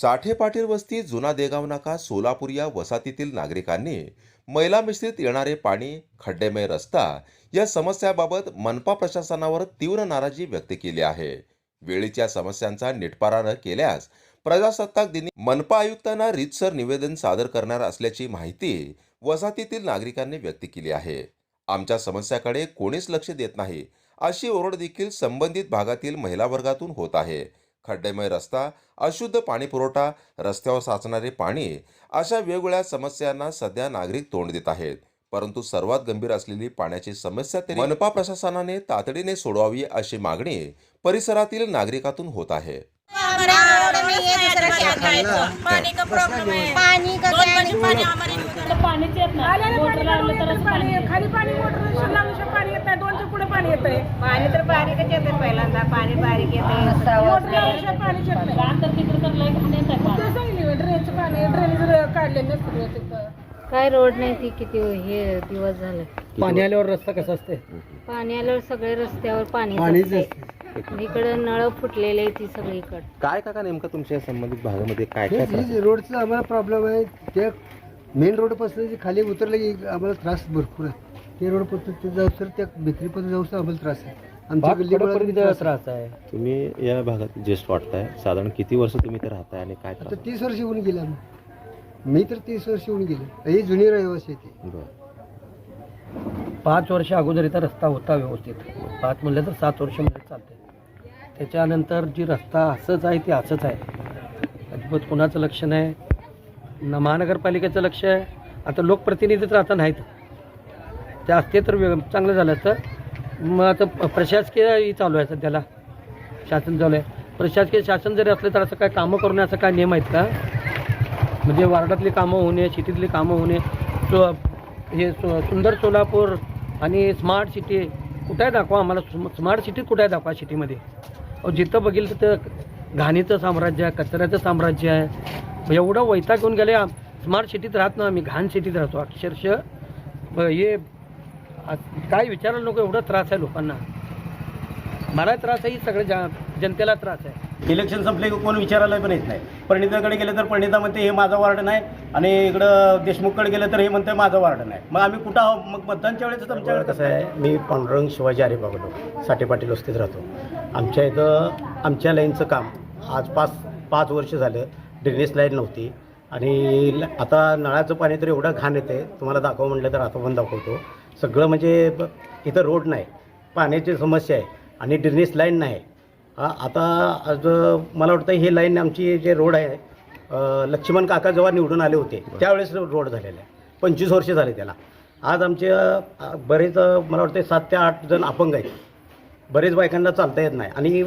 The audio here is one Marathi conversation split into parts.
साठे पाटील वस्ती जुना देगाव नाका सोलापूर या वसाहतीतील नागरिकांनी मैला मिश्रित येणारे पाणी खड्डेमय रस्ता या समस्याबाबत मनपा प्रशासनावर तीव्र नाराजी व्यक्त केली आहे. वेळीच्या समस्यांचा निटपारा न केल्यास प्रजासत्ताक दिनी मनपा आयुक्तांना रीतसर निवेदन सादर करणार असल्याची माहिती वसाहतीतील नागरिकांनी व्यक्त केली आहे. आमच्या समस्याकडे कोणीच लक्ष देत नाही अशी ओरड देखील संबंधित भागातील महिला वर्गातून होत आहे. खड्डेमय रस्ता अशुद्ध पाणी पुरवठा रस्त्यावर साचणारे पाणी अशा वेगवेगळ्या समस्यांना सध्या नागरिक तोंड देत आहेत. परंतु सर्वात गंभीर असलेली पाण्याची समस्या तरी मनपा प्रशासनाने तातडीने सोडवावी अशी मागणी परिसरातील नागरिकातून होत आहे. हमारे रोड में ये दूसरा क्या खाएगा पानी का प्रॉब्लम है पानी का दोन क्या पाणी पाणी आम्हाला येऊ द्या. तर पाणीच येत नाही. आलेलं मोटर पाणी लावलं लागलं तरच पाणी पाणी येतं. खाली पाणी मोटर पाणी येत नाही दोनच्या पुढे पाणी येत आहे पाणी तर बारीकच येते पहिल्यांदा. पाणी बारीक येते मोटर लावल्याशिवाय पाणी येत नाही. तर तिकडे तर लय घाण येत आहे पाणी. ते सांगितले ड्रेनचं पाणी. ड्रेनेज काढले नसतं तिथं काय रोड नाही ती किती हे दिवस झाले. पाणी आल्यावर रस्ता कसा असते? पाणी आल्यावर सगळे रस्त्यावर पाणी पाणीच इकडे नळ फुटलेले आहे ती सगळीकडे. काय काका नेमकं तुमच्या संबंधित भागामध्ये काय काय हेच त्रास हेच रोडचा आम्हाला प्रॉब्लेम आहे ते मेन रोडपासून जे खाली उतरलं की आम्हाला त्रास भरपूर आहे. ते रोडपासून ते जाऊ तर त्या बेकरीपासून जाऊ तर आम्हाला त्रास आहे. आमच्या गल्लीबोळात त्रास आहे. तुम्ही या भागात ज्येष्ठ वाटताय साधारण किती वर्ष तुम्ही इथे राहताय आणि काय आता त्रास तीस वर्ष होऊन गेले आम्ही. मी तर तीस वर्ष होऊन गेले. ही जुनी रहिवासी आहे ती. बरं. पाच वर्ष अगोदर इथं रस्ता होता व्यवस्थित. पाच म्हणलं तर सात वर्ष म्हणजे चालते त्याच्यानंतर जी रस्ता असंच आहे ती असंच आहे. अजिबात कुणाचं लक्ष नाही. न महानगरपालिकेचं लक्ष आहे. आता लोकप्रतिनिधी तर आता नाहीत ते असते तर व्य- चांगलं झालं असतं. मग आता प्रशासकीयही प्रशासकीय चालू आहे सध्याला. शासन चालू आहे. प्रशासकीय शासन जरी असलं तर असं काय कामं करून असं काय नियम आहेत का? म्हणजे वार्डातली कामं होणे शेतीतली कामं होणे सो हे सु- सुंदर सोलापूर आणि स्मार्ट सिटी कुठे आहे दाखवा आम्हाला? स्म- स्मार्ट सिटी कुठे आहे दाखवा सिटीमध्ये अहो जिथं बघील तिथं घाणीचं साम्राज्य आहे कचऱ्याचं साम्राज्य आहे. एवढं वैताग घेऊन गेले स्मार्ट सिटीत राहत ना आम्ही घाण सिटीत राहतो. अक्षरशः ब- हे काय विचारायला नको एवढा त्रास आहे लोकांना. मला त्रास आहे सगळ्या जा- जनतेला त्रास आहे. इलेक्शन संपले की कोण विचारायला पण येत नाही. परिणिताकडे गेलं तर परिणिता म्हणते हे माझा वार्ड नाही. आणि इकडं देशमुखकडे गेलं तर हे म्हणते माझा वार्ड नाही. मग आम्ही कुठं आहो मग मतदानच्या वेळेस आमच्याकडे कसं आहे? मी पांडुरंग शिवाजी आरे बघतो साठे पाटील वस्तीत राहतो. आमच्या इथं आमच्या लाईनचं काम आज पाच पाच वर्ष झालं ड्रेनेज लाईन नव्हती. आणि ल- आता नळाचं पाणी तर एवढं घाण येते तुम्हाला दाखव म्हटलं तर आता पण दाखवतो. सगळं म्हणजे ब- इथं रोड नाही पाण्याची समस्या आहे आणि ड्रेनेज लाईन नाही. आता आज मला वाटतं हे लाईन आमची जे रोड आहे लक्ष्मण काका जेव्हा निवडून आले होते त्यावेळेस रोड झालेला आहे. पंचवीस वर्ष झाले त्याला. आज आमचे अ, बरेच मला वाटतं सात ते आठ जण अपंग आहेत. बरेच बायकांना चालता येत नाही आणि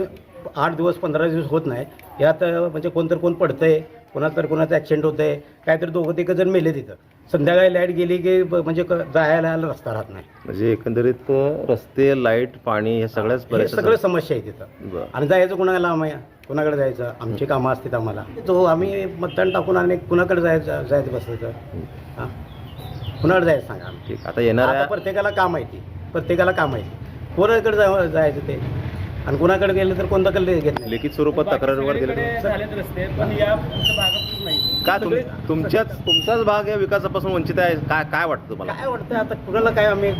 आठ दिवस पंधरा दिवस होत नाही. यात म्हणजे कोणतर कोण पडतंय कोणाचं तर कोणाचं ॲक्सिडेंट होतं आहे काहीतरी दोघं तिघं जण मेले तिथं. संध्याकाळी लाइट गेली की ब- म्हणजे क- जायला रस्ता राहत नाही. म्हणजे एकंदरीत रस्ते लाइट पाणी हे सगळ्याच हे सगळं समस्या आहे तिथं. बरं. आणि जायचं कुणाला आम्ही कुणाकडे जायचं? आमची कामं असतात आम्हाला. तो आम्ही मतदान टाकून आणि कुणाकडे जायचं जायचं बसायचं? हां? कुणाकडे जायचं सांगा आम्ही. ठीक आता येणाऱ्या आता प्रत्येकाला काम आहे ती. प्रत्येकाला काम आहे कोणाकडे जा जायचं ते. आणि कुणाकडे गेलं तर कोणताकडे घेत नाही. लिखित स्वरूपात तक्रारीवर झालेत रस्ते पण या भागातच नाही. का तुम तुमच्याच तुमचाच भाग या विकासापासून वंचित आहे काय काय वाटतं तुम्हाला? काय वाटतं? आता कुणाला काय आम्ही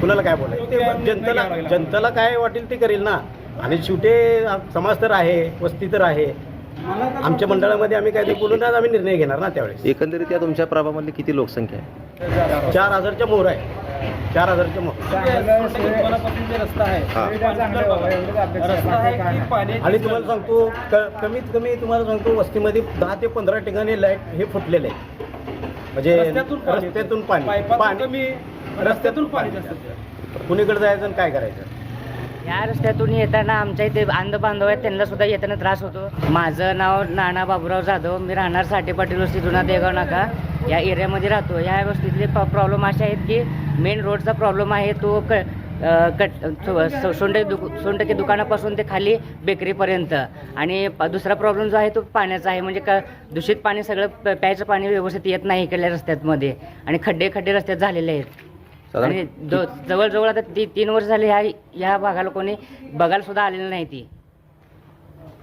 कुणाला काय बोलायचं? ते जनतेला जनतेला काय वाटेल ते करेल ना. आणि शेवटी समाज तर आहे वस्ती तर आहे. आमच्या मंडळामध्ये आम्ही काय ते बोलूनच आम्ही निर्णय घेणार ना त्यावेळेस. एकंदरीत या तुमच्या प्रभागामधली किती लोकसंख्या आहे? चार हजारच्या मोहर आहे. चार हजारच्या रस्ता आहे. आणि तुम्हाला सांगतो क- कमीत कमी तुम्हाला सांगतो वस्तीमध्ये दहा ते पंधरा ठिकाणी लाइट हे फुटलेले आहे. म्हणजे रस्त्यातून पाणी. पाणी. रस्त्यातून पाणी कुणीकडे जायचं आणि काय करायचं? या रस्त्यातून येताना आमच्या इथे अंध बांधव आहेत त्यांना सुद्धा येताना त्रास होतो. माझं नाव नाना बाबूराव जाधव. मी राहणार साठे पाटील वस्ती जुना देगाव नाका. या एरियामध्ये राहतो. या वस्तीतले प्रॉब्लेम असे आहेत की मेन रोडचा प्रॉब्लेम आहे तो क कट सोंडे दु सोंडके दुकानापासून ते खाली बेकरीपर्यंत. आणि प- दुसरा प्रॉब्लेम जो आहे तो पाण्याचा आहे. म्हणजे का दूषित पाणी सगळं प्यायचं पाणी व्यवस्थित येत नाही इकडल्या रस्त्यामध्ये. आणि खड्डे खड्डे रस्त्यात झालेले आहेत. आणि जवळजवळ आता ती तीन वर्ष झाली ह्या ह्या भागाला कोणी बघायला सुद्धा आलेलं नाही ती.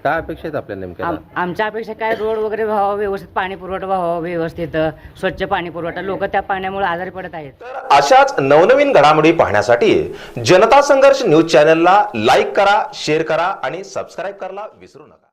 काय अपेक्षा आहेत आपल्या नेमक्या आम- आमच्या अपेक्षा काय रोड वगैरे व्हावा व्यवस्थित पाणी पुरवठा व्हावा व्यवस्थित स्वच्छ पाणी पुरवठा. लोक त्या पाण्यामुळे आजारी पडत आहेत. अशाच नवनवीन घडामोडी पाहण्यासाठी जनता संघर्ष न्यूज चॅनलला लाईक करा शेअर करा आणि सबस्क्राईब करायला विसरू नका.